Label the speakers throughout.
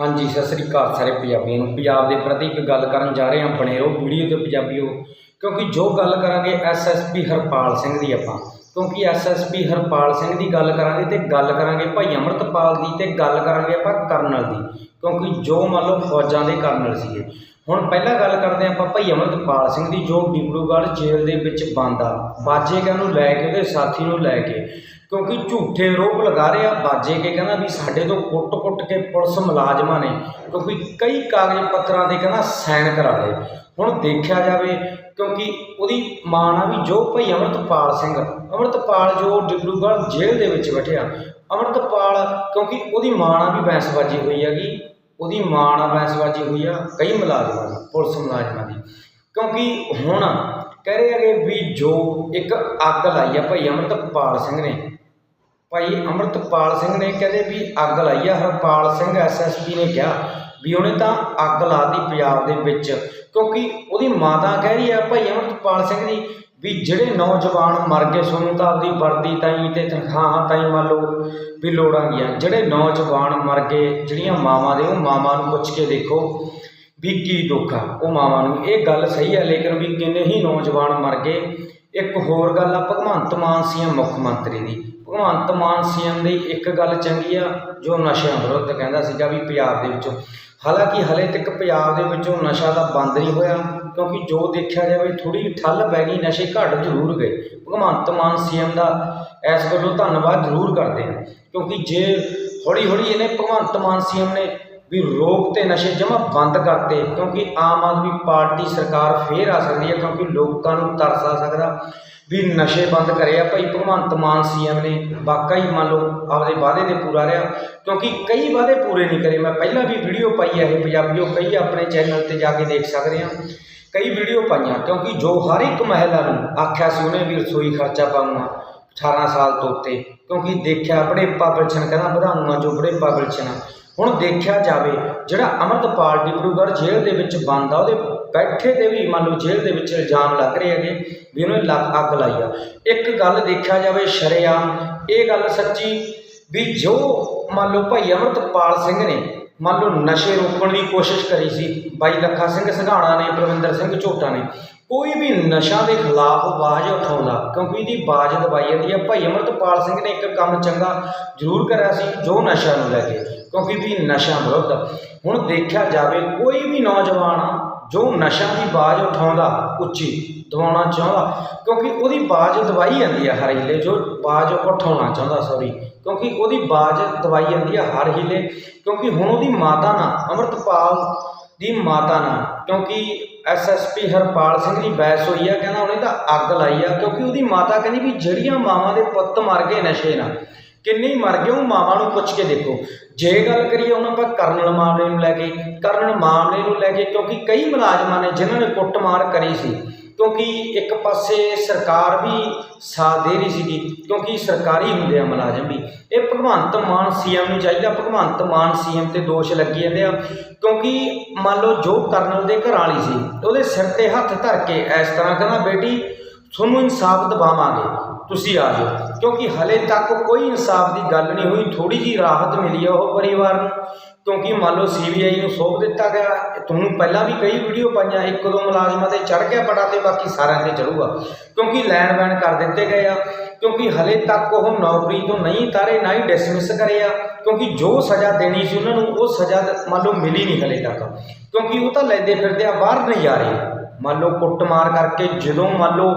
Speaker 1: ਹਾਂਜੀ, ਸਤਿ ਸ੍ਰੀ ਅਕਾਲ ਸਾਰੇ ਪੰਜਾਬੀਆਂ ਨੂੰ। ਪੰਜਾਬ ਦੇ ਪ੍ਰਤੀ ਇੱਕ ਗੱਲ ਕਰਨ ਜਾ ਰਹੇ ਹਾਂ ਬਣੇ ਰਹੋ ਵੀਡੀਓ ਤੇ ਪੰਜਾਬੀਓ। ਕਿਉਂਕਿ ਜੋ ਗੱਲ ਕਰਾਂਗੇ ਐਸਐਸਪੀ ਹਰਪਾਲ ਸਿੰਘ ਦੀ ਆਪਾਂ। ਕਿਉਂਕਿ ਐਸਐਸਪੀ ਹਰਪਾਲ ਸਿੰਘ ਦੀ ਗੱਲ ਕਰਾਂਗੇ ਤੇ ਗੱਲ ਕਰਾਂਗੇ ਭਾਈ ਅਮਰਤਪਾਲ ਦੀ ਤੇ ਗੱਲ ਕਰਾਂਗੇ ਆਪਾਂ ਕਰਨਲ ਦੀ। ਕਿਉਂਕਿ ਜੋ ਮੰਨ ਲਓ ਫੌਜਾਂ ਦੇ ਕਰਨਲ ਸੀਗੇ। ਹੁਣ ਪਹਿਲਾਂ ਗੱਲ ਕਰਦੇ ਹਾਂ ਆਪਾਂ ਭਾਈ ਅਮਰਤਪਾਲ ਸਿੰਘ ਦੀ ਜੋ ਡਿਬਰੂਗੜ੍ਹ ਜੇਲ੍ਹ ਦੇ ਵਿੱਚ ਬੰਦ ਆ। ਬਾਜੇਗਾ ਨੂੰ ਲੈ ਕੇ ਉਹਦੇ ਸਾਥੀ ਨੂੰ ਲੈ ਕੇ। ਕਿਉਂਕਿ ਝੂਠੇ ਆਰੋਪ ਲਗਾ ਰਿਹਾ ਬਾਜੇ ਕੇ ਕਹਿੰਦਾ ਵੀ ਸਾਡੇ ਤੋਂ ਕੁੱਟ-ਕੁੱਟ ਕੇ ਪੁਲਿਸ ਮੁਲਾਜ਼ਮਾਂ ਨੇ, ਕਿਉਂਕਿ ਕਈ ਕਾਗਜ਼ ਪੱਤਰਾਂ ਤੇ ਕਹਿੰਦਾ ਸਾਈਨ ਕਰਾ ਲਏ। ਹੁਣ ਦੇਖਿਆ ਜਾਵੇ, ਕਿਉਂਕਿ ਉਹਦੀ ਮਾਂ ਨਾਲ ਵੀ ਜੋ ਭਾਈ ਅਮਰਤਪਾਲ ਸਿੰਘ, ਅਮਰਤਪਾਲ ਜੋ ਡਿਬਰੂਗੜ੍ਹ ਜੇਲ੍ਹ ਦੇ ਵਿੱਚ ਬੈਠਿਆ ਅਮਰਤਪਾਲ, ਕਿਉਂਕਿ ਉਹਦੀ ਮਾਂ ਨਾਲ ਵੀ ਬੈਂਸਬਾਜ਼ੀ ਹੋਈ ਹੈਗੀ, ਉਹਦੀ ਮਾਂ ਨਾਲ ਬਹਿਸਬਾਜ਼ੀ ਹੋਈ ਆ ਕਈ ਮੁਲਾਜ਼ਮਾਂ ਦੀ, ਪੁਲਿਸ ਮੁਲਾਜ਼ਮਾਂ ਦੀ। ਕਿਉਂਕਿ ਹੁਣ ਕਹਿ ਰਹੇ ਹੈਗੇ ਵੀ ਜੋ ਇੱਕ ਅੱਗ ਲਾਈ ਆ ਭਾਈ ਅਮਰਤਪਾਲ ਸਿੰਘ ਨੇ ਭਾਈ ਅਮਰਤਪਾਲ ਸਿੰਘ ਨੇ ਕਹਿੰਦੇ ਵੀ ਅੱਗ ਲਾਈ ਆ, ਹਰਪਾਲ ਸਿੰਘ ਐਸਐਸਪੀ ਨੇ ਕਿਹਾ ਵੀ ਉਹਨੇ ਤਾਂ ਅੱਗ ਲਾਤੀ ਪੰਜਾਬ ਦੇ ਵਿੱਚ, ਕਿਉਂਕਿ ਉਹਦੀ ਮਾਤਾ ਕਹਿ ਰਹੀ ਆ ਭਾਈ ਅਮਰਤਪਾਲ ਸਿੰਘ ਦੀ ਵੀ ਜਿਹੜੇ ਨੌਜਵਾਨ ਮਰ ਗਏ ਸੋਨੂੰ ਤਾਂ ਆਪਦੀ ਵਰਦੀ ਤਾਈਂ ਤੇ ਤਨਖਾਹਾਂ ਤਾਈਂ ਮੰਨ ਲਓ ਵੀ ਲੋੜਾਂ ਗੀਆਂ ਜਿਹੜੇ ਨੌਜਵਾਨ ਮਰ ਗਏ, ਜਿਹੜੀਆਂ ਮਾਵਾਂ ਦੇ ਉਹ ਮਾਵਾਂ ਨੂੰ ਪੁੱਛ ਕੇ ਦੇਖੋ ਵੀ ਕੀ ਦੁੱਖ ਆ, ਉਹ ਮਾਵਾਂ ਨੂੰ। ਇਹ ਗੱਲ ਸਹੀ ਹੈ ਲੇਕਿਨ ਵੀ ਕਿੰਨੇ ਹੀ ਨੌਜਵਾਨ ਮਰ ਗਏ ਇੱਕ ਹੋਰ ਗੱਲ ਆ, ਭਗਵੰਤ ਮਾਨ ਸੀਐਮ ਮੁੱਖ ਮੰਤਰੀ ਦੀ। ਭਗਵੰਤ ਮਾਨ ਸੀਐਮ ਦੀ ਇੱਕ ਗੱਲ ਚੰਗੀ ਆ, ਜੋ ਨਸ਼ਿਆਂ ਵਿਰੁੱਧ ਕਹਿੰਦਾ ਸੀਗਾ ਵੀ ਪੰਜਾਬ ਦੇ ਵਿੱਚੋਂ। ਹਾਲਾਂਕਿ ਹਲੇ ਤੱਕ ਪੰਜਾਬ ਦੇ ਵਿੱਚੋਂ ਨਸ਼ਾ ਦਾ ਬੰਦ ਨਹੀਂ ਹੋਇਆ, ਕਿਉਂਕਿ ਜੋ ਦੇਖਿਆ ਜਾਵੇ ਥੋੜੀ ਠੱਲ ਪੈ ਗਈ, ਨਸ਼ੇ ਘਟ ਜ਼ਰੂਰ ਗਏ। ਭਗਵੰਤ ਮਾਨ ਸੀਐਮ ਦਾ ਇਸ ਵੱਲੋਂ ਧੰਨਵਾਦ ਜ਼ਰੂਰ ਕਰਦੇ ਹਾਂ ਕਿਉਂਕਿ ਜੇ ਹੌਲੀ ਹੌਲੀ ਇਹਨੇ ਭਗਵੰਤ ਮਾਨ ਸੀਐਮ ਨੇ ਵੀ ਰੋਕ ਤੇ ਨਸ਼ੇ ਜਮਾ ਬੰਦ ਕਰਤੇ ਕਿਉਂਕਿ ਆਮ ਆਦਮੀ ਪਾਰਟੀ ਸਰਕਾਰ ਫੇਰ ਆ ਸਕਦੀ ਹੈ ਕਿਉਂਕਿ ਲੋਕਾਂ ਨੂੰ ਤਰਸ ਆ ਸਕਦਾ ਵੀ ਨਸ਼ੇ ਬੰਦ ਕਰੇ ਆ। ਭਾਈ ਭਗਵੰਤ ਮਾਨ ਸੀਐਮ ਨੇ, ਵਾਕਈ ਮੰਨ ਲਓ ਆਪਦੇ ਵਾਅਦੇ ਤੇ ਪੂਰਾ ਰਿਹਾ ਕਿਉਂਕਿ ਕਈ ਵਾਅਦੇ ਪੂਰੇ ਨਹੀਂ ਕਰੇ। ਮੈਂ ਪਹਿਲਾਂ ਵੀ ਵੀਡੀਓ ਪਾਈ ਹੈ ਇਹ ਪੰਜਾਬੀਓ, ਕਈ ਆਪਣੇ ਚੈਨਲ ਤੇ ਜਾ ਕੇ ਦੇਖ ਸਕਦੇ ਆ। ਕਈ ਵੀਡੀਓ ਪਾਈਆਂ ਕਿਉਂਕਿ ਜੋ ਹਰ ਇੱਕ ਮਹਿਲਾ ਨੂੰ ਆਖਿਆ ਸੀ ਉਹਨੇ ਵੀ ਰਸੋਈ ਖਰਚਾ ਪਾਉਂਗਾ 18 ਸਾਲ ਤੋਂ ਉੱਤੇ ਕਿਉਂਕਿ ਦੇਖਿਆ ਬੜੇ ਪਿਲਸਣ ਕਹਿੰਦਾ ਵਧਾਉਂਗਾ ਜੋ ਬੜੇ ਪਿਲਸਣ ਹੁਣ ਦੇਖਿਆ ਜਾਵੇ, ਜਿਹੜਾ ਅਮਰਤਪਾਲ ਡਿਬਰੂਗੜ੍ਹ ਜੇਲ੍ਹ ਦੇ ਵਿੱਚ ਬੰਦ ਆ ਉਹਦੇ ਬੈਠੇ ਤੇ ਵੀ ਮੰਨ ਲਓ ਜੇਲ੍ਹ ਦੇ ਵਿੱਚ ਇਲਜ਼ਾਮ ਲੱਗ ਰਹੇ ਹੈਗੇ ਵੀ ਉਹਨੇ ਲੱਗ ਅੱਗ ਲਾਈ ਆ। ਇੱਕ ਗੱਲ ਦੇਖਿਆ ਜਾਵੇ ਸ਼ਰੇਆਮ, ਇਹ ਗੱਲ ਸੱਚੀ ਵੀ ਜੋ ਮੰਨ ਲਓ ਭਾਈ ਅਮਰਤਪਾਲ ਸਿੰਘ ਨੇ ਮੰਨ ਲਓ ਨਸ਼ੇ ਰੋਕਣ ਦੀ ਕੋਸ਼ਿਸ਼ ਕਰੀ ਸੀ, ਬਾਈ ਲੱਖਾ ਸਿੰਘ ਸੰਘਾਣਾ ਨੇ, ਪ੍ਰਵਿੰਦਰ ਸਿੰਘ ਝੋਟਾ ਨੇ, ਕੋਈ ਵੀ ਨਸ਼ਾ ਦੇ ਖਿਲਾਫ ਆਵਾਜ਼ ਉਠਾਉਂਦਾ, ਕਿਉਂਕਿ ਇਹਦੀ ਆਵਾਜ਼ ਦਬਾਈ ਜਾਂਦੀ ਹੈ ਭਾਈ ਅਮਰਤਪਾਲ ਸਿੰਘ ਨੇ ਇੱਕ ਕੰਮ ਚੰਗਾ ਜ਼ਰੂਰ ਕਰਿਆ ਸੀ, ਜੋ ਨਸ਼ਾ ਨੂੰ ਲੈ ਕੇ। ਕਿਉਂਕਿ ਵੀ ਨਸ਼ਾ ਵਿਰੁੱਧ, ਹੁਣ ਦੇਖਿਆ ਜਾਵੇ ਕੋਈ ਵੀ ਨੌਜਵਾਨ ਆ ਜੋ ਨਸ਼ਾ ਦੀ ਆਵਾਜ਼ ਉਠਾਉਂਦਾ, ਉੱਚੀ ਦਵਾਉਣਾ ਚਾਹੁੰਦਾ, ਕਿਉਂਕਿ ਉਹਦੀ ਆਵਾਜ਼ ਦਵਾਈ ਜਾਂਦੀ ਆ ਹਰ ਹੀਲੇ, ਜੋ ਆਵਾਜ਼ ਉਠਾਉਣਾ ਚਾਹੁੰਦਾ ਸੌਰੀ ਕਿਉਂਕਿ ਉਹਦੀ ਆਵਾਜ਼ ਦਵਾਈ ਜਾਂਦੀ ਆ ਹਰ ਹੀਲੇ, ਕਿਉਂਕਿ ਹੁਣ ਉਹਦੀ ਮਾਤਾ ਨਾਲ, ਅਮਰਤਪਾਲ ਦੀ ਮਾਤਾ ਨਾਲ, ਕਿਉਂਕਿ ਐਸਐਸਪੀ ਹਰਪਾਲ ਸਿੰਘ ਦੀ ਬੈਸ ਹੋਈ ਆ, ਕਹਿੰਦਾ ਉਹਨੇ ਤਾਂ ਅੱਗ ਲਾਈ ਆ, ਕਿਉਂਕਿ ਉਹਦੀ ਮਾਤਾ ਕਹਿੰਦੀ ਵੀ ਜਿਹੜੀਆਂ ਮਾਵਾਂ ਦੇ ਪੁੱਤ ਮਰ ਗਏ ਨਸ਼ੇ ਨਾਲ ਕਿੰਨੇ ਮਰ ਗਏ, ਉਹ ਮਾਵਾਂ ਨੂੰ ਪੁੱਛ ਕੇ ਦੇਖੋ। ਜੇ ਗੱਲ ਕਰੀਏ ਹੁਣ ਆਪਾਂ ਕਰਨਲ ਮਾਮਲੇ ਨੂੰ ਲੈ ਕੇ, ਕਰਨਲ ਮਾਮਲੇ ਨੂੰ ਲੈ ਕੇ, ਕਿਉਂਕਿ ਕਈ ਮੁਲਾਜ਼ਮਾਂ ਨੇ ਜਿਨ੍ਹਾਂ ਨੇ ਕੁੱਟਮਾਰ ਕਰੀ ਸੀ, ਕਿਉਂਕਿ ਇੱਕ ਪਾਸੇ ਸਰਕਾਰ ਵੀ ਸਾਥ ਦੇ ਰਹੀ ਸੀਗੀ, ਕਿਉਂਕਿ ਸਰਕਾਰੀ ਹੁੰਦੇ ਆ ਮੁਲਾਜ਼ਮ ਵੀ। ਇਹ ਭਗਵੰਤ ਮਾਨ ਸੀਐਮ ਨੂੰ ਚਾਹੀਦਾ, ਭਗਵੰਤ ਮਾਨ ਸੀਐਮ ਤੇ ਦੋਸ਼ ਲੱਗੀ ਜਾਂਦੇ ਆ, ਕਿਉਂਕਿ ਮੰਨ ਲਓ ਜੋ ਕਰਨਲ ਦੇ ਘਰ ਵਾਲੀ ਸੀ, ਉਹਦੇ ਸਿਰ ਤੇ ਹੱਥ ਧਰ ਕੇ ਇਸ ਤਰ੍ਹਾਂ ਕਹਿੰਦਾ, ਬੇਟੀ, ਤੁਹਾਨੂੰ ਇਨਸਾਫ ਦਿਵਾਵਾਂਗੇ, ਤੁਸੀਂ ਆ ਜਾਓ। ਕਿਉਂਕਿ ਹਲੇ ਤੱਕ ਕੋਈ ਇਨਸਾਫ ਦੀ ਗੱਲ ਨਹੀਂ ਹੋਈ ਥੋੜੀ ਜੀ ਰਾਹਤ ਮਿਲੀ ਹੈ ਉਹ ਪਰਿਵਾਰ ਨੂੰ। ਕਿਉਂਕਿ ਮੰਨ ਲਓ ਸੀਬੀਆਈ ਨੂੰ ਸੌਂਪ ਦਿੱਤਾ ਗਿਆ ਤੁਹਾਨੂੰ ਪਹਿਲਾਂ ਵੀ ਕਈ ਵੀਡੀਓ ਪਾਈਆਂ, ਇੱਕ ਦੋ ਮੁਲਾਜ਼ਮਾਂ ਤੇ ਚੜ ਗਿਆ ਬੜਾ ਤੇ ਬਾਕੀ ਸਾਰਿਆਂ ਤੇ ਚੜੂਗਾ ਕਿਉਂਕਿ ਲੈਣ ਬੈਨ ਕਰ ਦਿੱਤੇ ਗਏ ਆ। ਕਿਉਂਕਿ ਹਲੇ ਤੱਕ ਉਹ ਨੌਕਰੀ ਤੋਂ ਨਹੀਂ ਤਾਰੇ, ਨਾ ਹੀ ਡਿਸਮਿਸ ਕਰੇ ਆ। ਕਿਉਂਕਿ ਜੋ ਸਜ਼ਾ ਦੇਣੀ ਸੀ ਉਹਨਾਂ ਨੂੰ, ਉਹ ਸਜ਼ਾ ਮੰਨ ਲਓ ਮਿਲੀ ਨਹੀਂ ਹਲੇ ਤੱਕ। ਕਿਉਂਕਿ ਉਹ ਤਾਂ ਲੈਂਦੇ ਫਿਰਦੇ ਆ, ਬਾਹਰ ਨਹੀਂ ਜਾ ਰਹੇ। ਮੰਨ ਲਓ ਕੁੱਟਮਾਰ ਕਰਕੇ ਜਦੋਂ ਮੰਨ ਲਓ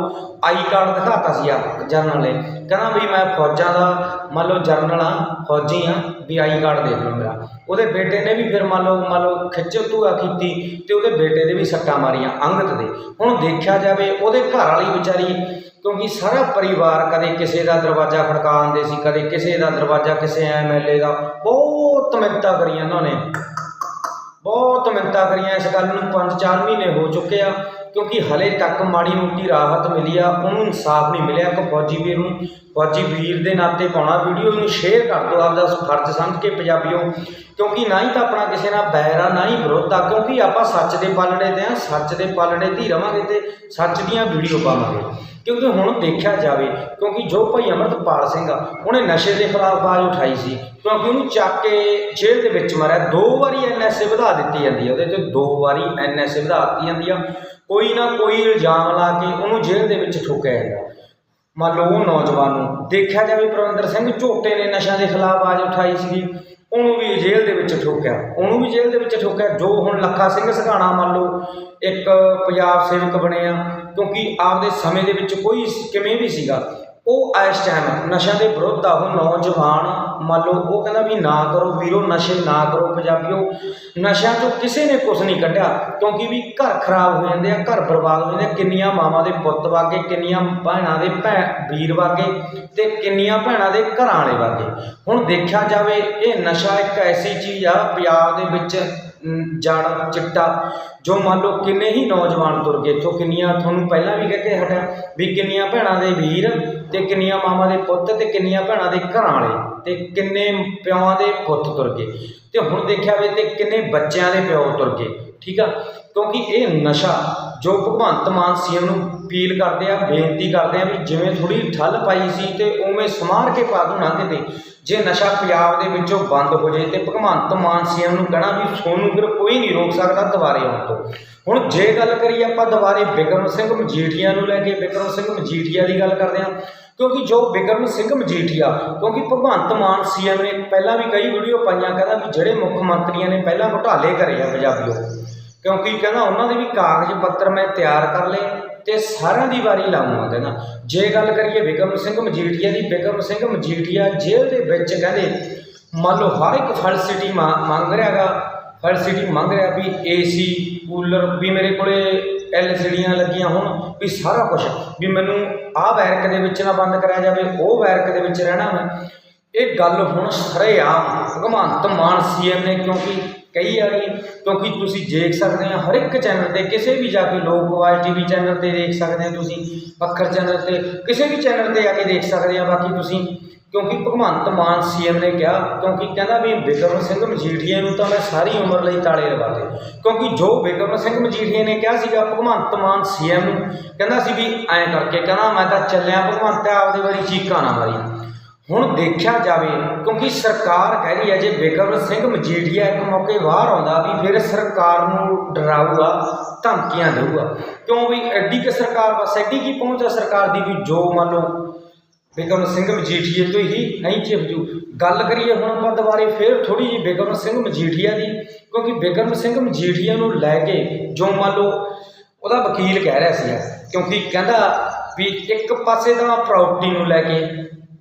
Speaker 1: ਆਈ ਕਾਰਡ ਦਿਖਾਤਾ ਸੀ ਆ ਜਰਨਲ ਨੇ, ਕਹਿੰਦਾ ਵੀ ਮੈਂ ਫੌਜਾਂ ਦਾ ਮੰਨ ਲਓ ਜਰਨਲ ਆ ਫੌਜੀ ਆ ਵੀ ਆਈ ਕਾਰਡ ਦੇਖ ਲਓ ਮੇਰਾ। ਉਹਦੇ ਬੇਟੇ ਨੇ ਵੀ ਫਿਰ ਮੰਨ ਲਓ ਮੰਨ ਲਓ ਖਿੱਚ ਧੂਆ ਕੀਤੀ ਤੇ ਉਹਦੇ ਬੇਟੇ ਦੇ ਵੀ ਸੱਟਾਂ ਮਾਰੀਆਂ ਅੰਗਤ ਦੇ। ਹੁਣ ਦੇਖਿਆ ਜਾਵੇ ਉਹਦੇ ਘਰ ਵਾਲੀ ਵਿਚਾਰੀ, ਕਿਉਂਕਿ ਸਾਰਾ ਪਰਿਵਾਰ ਕਦੇ ਕਿਸੇ ਦਾ ਦਰਵਾਜ਼ਾ ਖੜਕਾਉਂਦੇ ਸੀ, ਕਦੇ ਕਿਸੇ ਦਾ ਦਰਵਾਜ਼ਾ ਕਿਸੇ ਐਮਐਲਏ ਦਾ, ਬਹੁਤ ਮਿੰਨਤਾਂ ਕਰੀਆਂ ਉਹਨਾਂ ਨੇ। ਬਹੁਤ ਮਿੰਨਤਾਂ ਕਰੀਆਂ, ਇਸ ਗੱਲ ਨੂੰ 5-4 ਮਹੀਨੇ ਹੋ ਚੁੱਕੇ ਆ। ਕਿਉਂਕਿ ਹਲੇ ਤੱਕ ਮਾੜੀ ਮੋਟੀ ਰਾਹਤ ਮਿਲੀ ਆ, ਉਹਨੂੰ ਇਨਸਾਫ ਨਹੀਂ ਮਿਲਿਆ। ਇੱਕ ਫੌਜੀ ਵੀਰ ਨੂੰ, ਫੌਜੀ ਵੀਰ ਦੇ ਨਾਤੇ ਪਾਉਣਾ, ਵੀਡੀਓ ਨੂੰ ਸ਼ੇਅਰ ਕਰ ਦਿਓ, ਆਪਦਾ ਫਰਜ਼ ਸਮਝ ਕੇ ਪੰਜਾਬੀਓ। ਕਿਉਂਕਿ ਨਾ ਹੀ ਤਾਂ ਆਪਣਾ ਕਿਸੇ ਨਾਲ ਬੈਰ ਆ, ਨਾ ਹੀ ਵਿਰੋਧ ਆ, ਕਿਉਂਕਿ ਆਪਾਂ ਸੱਚ ਦੇ ਪਾਲਣੇ ਤੇ ਆ, ਸੱਚ ਦੇ ਪਾਲਣੇ ਤੇ ਹੀ ਰਵਾਂਗੇ ਤੇ ਸੱਚ ਦੀਆਂ ਵੀਡੀਓ ਪਾਵਾਂਗੇ। ਕਿਉਂਕਿ ਹੁਣ ਦੇਖਿਆ ਜਾਵੇ, ਕਿਉਂਕਿ ਜੋ ਭਾਈ ਅਮਰਤਪਾਲ ਸਿੰਘ ਆ, ਉਹਨੇ ਨਸ਼ੇ ਦੇ ਖਿਲਾਫ ਆਵਾਜ਼ ਉਠਾਈ ਸੀ, ਕਿਉਂਕਿ ਉਹਨੂੰ ਚੱਕ ਕੇ ਜੇਲ੍ਹ ਦੇ ਵਿੱਚ ਮਾਰਿਆ, ਦੋ ਵਾਰੀ ਐਨਐਸਏ ਵਧਾ ਦਿੱਤੀ ਜਾਂਦੀ ਆ, ਉਹਦੇ ਤੇ ਦੋ ਵਾਰੀ ਐਨਐਸਏ ਵਧਾ ਦਿੱਤੀ ਜਾਂਦੀ ਆ, ਕੋਈ ਨਾ ਕੋਈ ਇਲਜ਼ਾਮ ਲਾ ਕੇ ਉਹਨੂੰ ਜੇਲ੍ਹ ਦੇ ਵਿੱਚ ਠੋਕਿਆ ਜਾਂਦਾ। ਮੰਨ ਲਓ ਉਹ ਨੌਜਵਾਨ ਨੂੰ ਦੇਖਿਆ ਜਾਵੇ, ਪ੍ਰਵਿੰਦਰ ਸਿੰਘ ਝੋਟੇ ਨੇ ਨਸ਼ਿਆਂ ਦੇ ਖਿਲਾਫ ਆਵਾਜ਼ ਉਠਾਈ ਸੀਗੀ। ਉਹਨੂੰ ਵੀ ਜੇਲ੍ਹ ਦੇ ਵਿੱਚ ਠੋਕਿਆ। ਉਹਨੂੰ ਵੀ ਜੇਲ੍ਹ ਦੇ ਵਿੱਚ ਠੋਕਿਆ, ਜੋ ਹੁਣ ਲੱਖਾ ਸਿੰਘ ਸਘਾਣਾ ਮੰਨ ਲਓ, ਇੱਕ ਪੰਜਾਬ ਸੇਵਕ ਬਣੇ ਆ, ਕਿਉਂਕਿ ਆਪਦੇ ਸਮੇਂ ਦੇ ਵਿੱਚ ਕੋਈ ਕਿਵੇਂ ਵੀ ਸੀਗਾ ਉਹ ਇਸ ਟਾਈਮ ਨਸ਼ਿਆਂ ਦੇ ਵਿਰੁੱਧ ਆ, ਉਹ ਨੌਜਵਾਨ, ਮੰਨ ਲਓ, ਉਹ ਕਹਿੰਦਾ ਵੀ ਨਾ ਕਰੋ ਵੀਰੋ, ਨਸ਼ੇ ਨਾ ਕਰੋ ਪੰਜਾਬੀਓ। ਨਸ਼ਿਆਂ ਤੋਂ ਕਿਸੇ ਨੇ ਕੁਝ ਨਹੀਂ ਕੱਢਿਆ, ਕਿਉਂਕਿ ਵੀ ਘਰ ਖਰਾਬ ਹੋ ਜਾਂਦੇ ਆ, ਘਰ ਬਰਬਾਦ ਹੋ ਜਾਂਦੇ ਆ, ਕਿੰਨੀਆਂ ਮਾਵਾਂ ਦੇ ਪੁੱਤ ਵਾਗੇ, ਕਿੰਨੀਆਂ ਭੈਣਾਂ ਦੇ ਭੈ, ਵੀਰ ਵਾਗੇ ਤੇ ਕਿੰਨੀਆਂ ਭੈਣਾਂ ਦੇ ਘਰਾਂ ਵਾਲੇ ਵਾਗੇ। ਹੁਣ ਦੇਖਿਆ ਜਾਵੇ, ਇਹ ਨਸ਼ਾ ਇੱਕ ਐਸੀ ਚੀਜ਼ ਆ, ਪੰਜਾਬ ਦੇ ਵਿੱਚ ਜਾਣਾ ਚਿੱਟਾ, ਜੋ ਮੰਨ ਲਓ ਕਿੰਨੇ ਹੀ ਨੌਜਵਾਨ ਤੁਰ ਗਏ, ਇੱਥੋਂ ਕਿੰਨੀਆਂ ਤੁਹਾਨੂੰ ਪਹਿਲਾਂ ਵੀ ਕਹਿ ਕੇ ਹਟਿਆ ਵੀ ਕਿੰਨੀਆਂ ਭੈਣਾਂ ਦੇ ਵੀਰ ਤੇ ਕਿੰਨੀਆਂ ਮਾਵਾਂ ਦੇ ਪੁੱਤ ਤੇ ਕਿੰਨੀਆਂ ਭੈਣਾਂ ਦੇ ਘਰਾਂ ਵਾਲੇ ਤੇ ਕਿੰਨੇ ਪਿਓਾਂ ਦੇ ਪੁੱਤ ਤੁਰ ਗਏ। ਤੇ ਹੁਣ ਦੇਖਿਆ ਵੇ ਤੇ ਕਿੰਨੇ ਬੱਚਿਆਂ ਦੇ ਪਿਓ ਤੁਰ ਗਏ, ਠੀਕ ਆ? ਕਿਉਂਕਿ ਇਹ ਨਸ਼ਾ ਜੋ ਭਗਵੰਤ ਮਾਨ ਸੀਐਮ ਨੂੰ ਅਪੀਲ ਕਰਦੇ ਆ, ਬੇਨਤੀ ਕਰਦੇ ਆ ਵੀ ਜਿਵੇਂ ਥੋੜੀ ਠੱਲ ਪਾਈ ਸੀ ਤੇ ਉਵੇਂ ਸਮਾਰ ਕੇ ਪਾ ਦੋ ਨਾ ਕਿਤੇ ਜੇ ਨਸ਼ਾ ਪੰਜਾਬ ਦੇ ਵਿੱਚੋਂ ਬੰਦ ਹੋ ਜਾਏ ਤੇ ਭਗਵੰਤ ਮਾਨ ਸੀਐਮ ਨੂੰ ਕਹਿਣਾ ਵੀ ਸੋਨੂੰ ਫਿਰ ਕੋਈ ਨਹੀਂ ਰੋਕ ਸਕਦਾ ਦੁਬਾਰੇ ਆਉਣ ਤੋਂ। ਹੁਣ ਜੇ ਗੱਲ ਕਰੀਏ ਆਪਾਂ ਦੁਬਾਰੇ ਬਿਕਰਮ ਸਿੰਘ ਮਜੀਠੀਆ ਨੂੰ ਲੈ ਕੇ, ਬਿਕਰਮ ਸਿੰਘ ਮਜੀਠੀਆ ਦੀ ਗੱਲ ਕਰਦੇ ਹਾਂ, ਕਿਉਂਕਿ ਜੋ ਬਿਕਰਮ ਸਿੰਘ ਮਜੀਠੀਆ, ਕਿਉਂਕਿ ਭਗਵੰਤ ਮਾਨ ਸੀਐਮ ਨੇ ਪਹਿਲਾਂ ਵੀ ਕਈ ਵੀਡੀਓ ਪਾਈਆਂ ਕਹਿੰਦਾ ਵੀ ਜਿਹੜੇ ਮੁੱਖ ਮੰਤਰੀਆਂ ਨੇ ਪਹਿਲਾਂ ਘੁਟਾਲੇ ਕਰੇ ਆ ਪੰਜਾਬੀਓ। ਕਿਉਂਕਿ ਕਹਿੰਦਾ ਉਹਨਾਂ ਦੇ ਵੀ ਕਾਗਜ਼ ਪੱਤਰ ਮੈਂ ਤਿਆਰ ਕਰ ਲਏ ਤੇ ਸਾਰਿਆਂ ਦੀ ਵਾਰੀ ਲਾਉਂਗਾ ਕਹਿੰਦਾ ਜੇ ਗੱਲ ਕਰੀਏ ਬਿਕਰਮ ਸਿੰਘ ਮਜੀਠੀਆ ਦੀ, ਬਿਕਰਮ ਸਿੰਘ ਮਜੀਠੀਆ ਜੇਲ੍ਹ ਦੇ ਵਿੱਚ ਕਹਿੰਦੇ, ਮੰਨ ਲਓ ਹਰ ਇੱਕ ਫੈਸਿਲਿਟੀ ਮੰਗ ਰਿਹਾਗਾ ਫਲਸਿਟੀ ਮੰਗ ਰਿਹਾ ਵੀ ਏਸੀ, ਕੂਲਰ ਵੀ ਮੇਰੇ ਕੋਲੇ ਐਲਸੀਡੀਆਂ ਲੱਗੀਆਂ ਹੋਣ, ਵੀ ਸਾਰਾ ਕੁਝ ਵੀ ਮੈਨੂੰ ਆਹ ਬੈਰਕ ਦੇ ਵਿੱਚ ਨਾ ਬੰਦ ਕਰਿਆ ਜਾਵੇ, ਉਹ ਬੈਰਕ ਦੇ ਵਿੱਚ ਰਹਿਣਾ ਮੈਂ ਇਹ ਗੱਲ ਹੁਣ ਸਰੇਆਮ ਭਗਵੰਤ ਮਾਨ ਸੀਐਮ ਨੇ, ਕਿਉਂਕਿ ਕਹੀ ਆ ਗਈ ਕਿਉਂਕਿ ਤੁਸੀਂ ਦੇਖ ਸਕਦੇ ਆ ਹਰ ਇੱਕ ਚੈਨਲ ਤੇ ਕਿਸੇ ਵੀ ਜਾ ਕੇ ਲੋਕ ਆਵਾਜ਼ ਟੀਵੀ ਚੈਨਲ ਤੇ ਦੇਖ ਸਕਦੇ ਆ ਤੁਸੀਂ, ਪੱਖਰ ਚੈਨਲ ਤੇ, ਕਿਸੇ ਵੀ ਚੈਨਲ ਤੇ ਜਾ ਕੇ ਦੇਖ ਸਕਦੇ ਆ ਬਾਕੀ ਤੁਸੀਂ, ਕਿਉਂਕਿ ਭਗਵੰਤ ਮਾਨ ਸੀਐਮ ਨੇ ਕਿਹਾ, ਕਿਉਂਕਿ ਕਹਿੰਦਾ ਵੀ ਬਿਕਰਮ ਸਿੰਘ ਮਜੀਠੀਆ ਨੂੰ ਤਾਂ ਮੈਂ ਸਾਰੀ ਉਮਰ ਲਈ ਤਾਲੇ ਲਵਾ ਦੇ ਕਿਉਂਕਿ ਜੋ ਬਿਕਰਮ ਸਿੰਘ ਮਜੀਠੀਆ ਨੇ ਕਿਹਾ ਸੀਗਾ, ਭਗਵੰਤ ਮਾਨ ਸੀਐਮ ਨੂੰ, ਕਹਿੰਦਾ ਸੀ ਵੀ ਐਂ ਕਰਕੇ ਕਹਿੰਦਾ, ਮੈਂ ਤਾਂ ਚੱਲਿਆ ਭਗਵੰਤ, ਆਪਦੇ ਵਾਰੀ ਚੀਕਾਂ ਨਾ ਮਾਰੀ ਹੁਣ ਦੇਖਿਆ ਜਾਵੇ, ਕਿਉਂਕਿ ਸਰਕਾਰ ਕਹਿ ਰਹੀ ਹੈ ਜੇ ਬਿਕਰਮ ਸਿੰਘ ਮਜੀਠੀਆ ਇੱਕ ਮੌਕੇ ਬਾਹਰ ਆਉਂਦਾ ਵੀ ਫਿਰ ਸਰਕਾਰ ਨੂੰ ਡਰਾਊਗਾ, ਧਮਕੀਆਂ ਦੇਊਗਾ। ਕਿਉਂ ਵੀ ਐਡੀ ਕਿ ਸਰਕਾਰ, ਬਸ ਐਡੀ ਕੀ ਪਹੁੰਚ ਆ ਸਰਕਾਰ ਦੀ ਵੀ ਜੋ ਮੰਨ ਲਓ ਬਿਕਰਮ ਸਿੰਘ ਮਜੀਠੀਏ ਤੋਂ ਹੀ ਨਹੀਂ ਚਿਪਜੂ ਗੱਲ ਕਰੀਏ ਹੁਣ ਆਪਾਂ ਦੁਬਾਰੇ ਫੇਰ ਥੋੜੀ ਜਿਹੀ ਬਿਕਰਮ ਸਿੰਘ ਮਜੀਠੀਆ ਦੀ, ਕਿਉਂਕਿ ਬਿਕਰਮ ਸਿੰਘ ਮਜੀਠੀਆ ਨੂੰ ਲੈ ਕੇ ਜੋ ਮੰਨ ਲਓ ਉਹਦਾ ਵਕੀਲ ਕਹਿ ਰਿਹਾ ਸੀ ਕਿਉਂਕਿ ਕਹਿੰਦਾ ਵੀ ਇੱਕ ਪਾਸੇ ਤਾਂ ਪ੍ਰਾਪਰਟੀ ਨੂੰ ਲੈ ਕੇ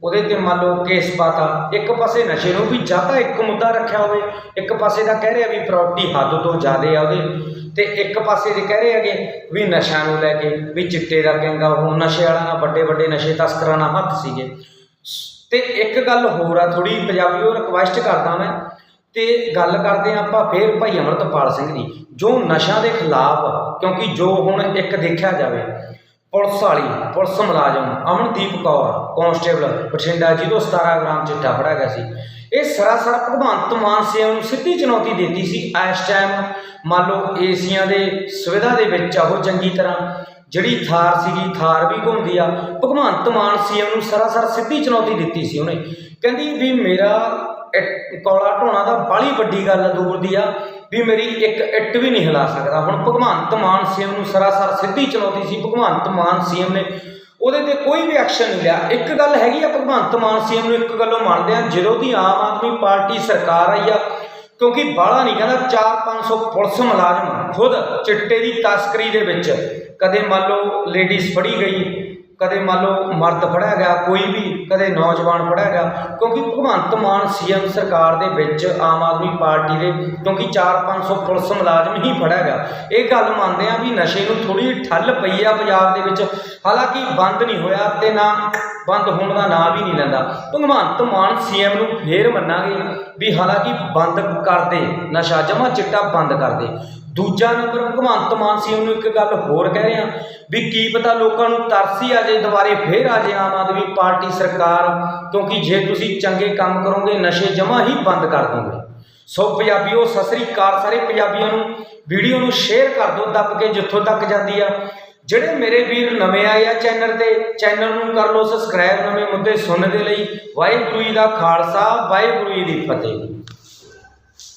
Speaker 1: ਉਹਦੇ ਤੇ ਮੰਨ ਲਓ ਕੇਸ ਪਾਤਾ, ਇੱਕ ਪਾਸੇ ਨਸ਼ੇ ਨੂੰ ਵੀ ਜ਼ਿਆਦਾ ਇੱਕ ਮੁੱਦਾ ਰੱਖਿਆ ਹੋਵੇ, ਇੱਕ ਪਾਸੇ ਦਾ ਕਹਿ ਰਿਹਾ ਵੀ ਪ੍ਰਾਪਰਟੀ ਹੱਦ ਤੋਂ ਜ਼ਿਆਦਾ ਆ ਉਹਦੇ, ਤੇ ਇੱਕ ਪਾਸੇ ਦੇ ਕਹਿ ਰਹੇ ਹੈਗੇ ਵੀ ਨਸ਼ਿਆਂ ਨੂੰ ਲੈ ਕੇ, ਵੀ ਚਿੱਟੇ ਦਾ ਗੈਂਗਾ ਉਹ ਨਸ਼ੇ ਵਾਲਾ ਨਾਲ ਵੱਡੇ ਵੱਡੇ ਨਸ਼ੇ ਤਸਕਰਾਂ ਨਾਲ ਹੱਥ ਸੀਗੇ। ਤੇ ਇੱਕ ਗੱਲ ਹੋਰ ਆ ਥੋੜੀ ਉਹ ਰਿਕਵੈਸਟ ਕਰਦਾ ਮੈਂ, ਤੇ ਗੱਲ ਕਰਦੇ ਹਾਂ ਆਪਾਂ ਫੇਰ ਭਾਈ ਅਮਰਤਪਾਲ ਸਿੰਘ ਦੀ। ਜੋ ਨਸ਼ਾ ਦੇ ਖਿਲਾਫ, ਕਿਉਂਕਿ ਜੋ ਹੁਣ ਇੱਕ ਦੇਖਿਆ ਜਾਵੇ ਪੁਲਿਸ ਵਾਲੀ, ਪੁਲਿਸ ਮੁਲਾਜ਼ਮ ਅਮਨਦੀਪ ਕੌਰ ਕਾਂਸਟੇਬਲ ਬਠਿੰਡਾ ਜਿਹਦੋਂ 17 ਗ੍ਰਾਮ ਚਿੱਟਾ ਫੜਿਆ ਗਿਆ ਸੀ। ਇਹ ਸਰਾਸਰ ਭਗਵੰਤ ਮਾਨ ਸਿੰਘ ਨੂੰ ਸਿੱਧੀ ਚੁਣੌਤੀ ਦਿੱਤੀ ਸੀ। ਇਸ ਟਾਈਮ ਮੰਨ ਲਓ ਏਸੀਆਂ ਦੇ ਸੁਵਿਧਾ ਦੇ ਵਿੱਚ ਆ ਉਹ ਚੰਗੀ ਤਰ੍ਹਾਂ ਜਿਹੜੀ ਥਾਰ ਸੀਗੀ, ਥਾਰ ਵੀ ਘੁੰਮਦੀ ਆ, ਭਗਵੰਤ ਮਾਨ ਸੀਐਮ ਨੂੰ ਸਰਾਸਰ ਸਿੱਧੀ ਚੁਣੌਤੀ ਦਿੱਤੀ ਸੀ ਉਹਨੇ। ਕਹਿੰਦੀ ਵੀ ਮੇਰਾ ਕੌਲਾ ਢੋਣਾ ਤਾਂ ਬਾਲੀ ਵੱਡੀ ਗੱਲ ਦੂਰ ਦੀ ਆ। ਵੀ ਮੇਰੀ ਇੱਕ ਇੱਟ ਵੀ ਨਹੀਂ ਹਿਲਾ ਸਕਦਾ। ਹੁਣ ਭਗਵੰਤ ਮਾਨ ਸੀਐਮ ਨੂੰ ਸਰਾਸਰ ਸਿੱਧੀ ਚੁਣੌਤੀ ਸੀ, ਭਗਵੰਤ ਮਾਨ ਸੀਐਮ ਨੇ ਉਹਦੇ ਤੇ ਕੋਈ ਵੀ ਐਕਸ਼ਨ ਨਹੀਂ ਲਿਆ। ਇੱਕ ਗੱਲ ਹੈਗੀ ਆ, ਭਗਵੰਤ ਮਾਨ ਸੀਐਮ ਨੂੰ ਇੱਕ ਗੱਲੋਂ ਮੰਨਦੇ ਆ, ਜਦੋਂ ਦੀ ਆਮ ਆਦਮੀ ਪਾਰਟੀ ਸਰਕਾਰ ਆਈ ਆ, ਕਿਉਂਕਿ ਬਾਹਲਾ ਨਹੀਂ ਕਹਿੰਦਾ 4-500 ਪੁਲਿਸ ਮੁਲਾਜ਼ਮ ਖੁਦ ਚਿੱਟੇ ਦੀ ਤਸਕਰੀ ਦੇ ਵਿੱਚ, ਕਦੇ ਮੰਨ ਲਓ ਲੇਡੀਜ਼ ਫੜੀ ਗਈ ਕਦੇ ਮੰਨ ਲਓ ਮਰਦ ਫੜਿਆ ਗਿਆ, ਕੋਈ ਵੀ ਕਦੇ ਨੌਜਵਾਨ ਫੜਿਆ ਗਿਆ, ਕਿਉਂਕਿ ਭਗਵੰਤ ਮਾਨ ਸੀਐਮ ਸਰਕਾਰ ਦੇ ਵਿੱਚ ਆਮ ਆਦਮੀ ਪਾਰਟੀ ਦੇ, ਕਿਉਂਕਿ 4-500 ਪੁਲਿਸ ਮੁਲਾਜ਼ਮ ਹੀ ਫੜਿਆ ਗਿਆ। ਇਹ ਗੱਲ ਮੰਨਦੇ ਆ ਵੀ ਨਸ਼ੇ ਨੂੰ ਥੋੜੀ ਠੱਲ ਪਈ ਆ ਪੰਜਾਬ ਦੇ ਵਿੱਚ, ਹਾਲਾਂਕਿ ਬੰਦ ਨਹੀਂ ਹੋਇਆ ਤੇ ਨਾ ਬੰਦ ਹੋਣ ਦਾ ਨਾਂ ਵੀ ਨਹੀਂ ਲੈਂਦਾ। ਭਗਵੰਤ ਮਾਨ ਸੀਐਮ ਨੂੰ ਫੇਰ ਮੰਨਾਂਗੇ ਵੀ ਹਾਲਾਂਕਿ ਬੰਦ ਕਰ ਦੇ ਨਸ਼ਾ ਜਮਾ ਚਿੱਟਾ ਬੰਦ ਕਰ ਦੇ ਦੂਜਾ ਨੰਬਰ ਭਗਵੰਤ ਮਾਨ ਸੀਐਮ ਨੂੰ ਇੱਕ ਗੱਲ ਹੋਰ ਕਹਿ ਰਿਹਾ ਵੀ ਕੀ ਪਤਾ ਲੋਕਾਂ ਨੂੰ ਤਰਸੀ ਆ ਜੇ ਦੁਬਾਰੇ ਫੇਰ ਆ ਜੇ ਆਮ ਆਦਮੀ ਪਾਰਟੀ ਸਰਕਾਰ, ਕਿਉਂਕਿ ਜੇ ਤੁਸੀਂ ਚੰਗੇ ਕੰਮ ਕਰੋਗੇ, ਨਸ਼ੇ ਜਮਾ ਹੀ ਬੰਦ ਕਰ ਦੋਗੇ। ਸੋ ਪੰਜਾਬੀਓ, ਸਤਿ ਸ੍ਰੀ ਅਕਾਲ ਸਾਰੇ ਪੰਜਾਬੀਆਂ ਨੂੰ। ਵੀਡੀਓ ਨੂੰ ਸ਼ੇਅਰ ਕਰ ਦਿਓ, ਦੱਬ ਕੇ ਜਿੱਥੋਂ ਤੱਕ ਜਾਂਦੀ ਆ। ਜਿਹੜੇ ਮੇਰੇ ਵੀਰ ਨਵੇਂ ਆਏ ਆ ਚੈਨਲ ਤੇ, ਚੈਨਲ ਨੂੰ ਕਰ ਲਓ ਸਬਸਕ੍ਰਾਈਬ ਨਵੇਂ ਮੁੱਦੇ ਸੁਣਨ ਦੇ ਲਈ। ਵਾਹਿਗੁਰੂ ਜੀ ਦਾ ਖਾਲਸਾ, ਵਾਹਿਗੁਰੂ ਜੀ ਦੀ ਫਤਿਹ।